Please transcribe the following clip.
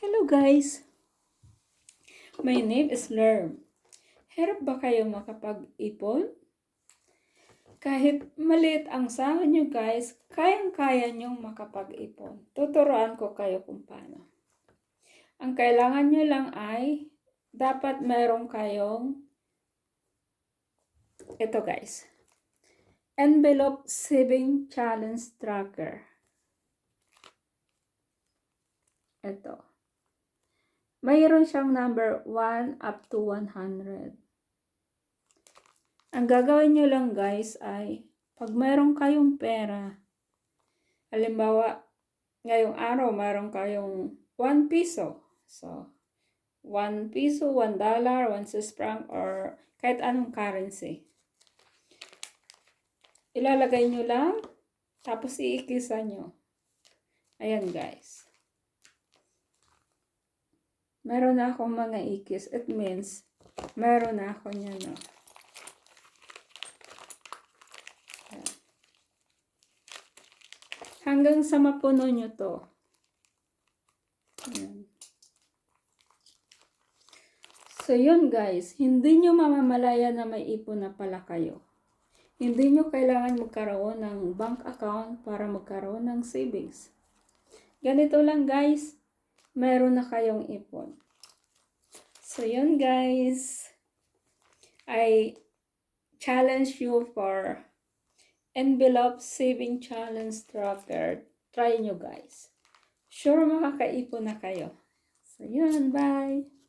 Hello guys! My name is Lerm. Hirap ba kayo makapag-ipon? Kahit maliit ang sahod nyo guys, kayang-kaya nyong makapag-ipon. Tuturuan ko kayo kung paano. Ang kailangan nyo lang ay dapat meron kayong ito guys. Envelope Saving Challenge Tracker. Ito. Mayroon siyang number 1 up to 100. Ang gagawin nyo lang guys ay, pag mayroon kayong pera, halimbawa, ngayong araw mayroon kayong 1 piso. So, 1 piso, 1 dollar, 1 Swiss franc, or kahit anong currency. Ilalagay nyo lang, tapos iikisa nyo. Ayan guys. Meron na akong mga ikis. It means, meron na ako niya, no. Hanggang sa mapuno nyo to. So, yun guys. Hindi nyo mamamalaya na may ipon na pala kayo. Hindi nyo kailangan magkaroon ng bank account para magkaroon ng savings. Ganito lang guys meron na kayong ipon. So, yun guys. I challenge you for envelope saving challenge tracker. Try nyo guys. Sure makakaipon na kayo. So, yun. Bye!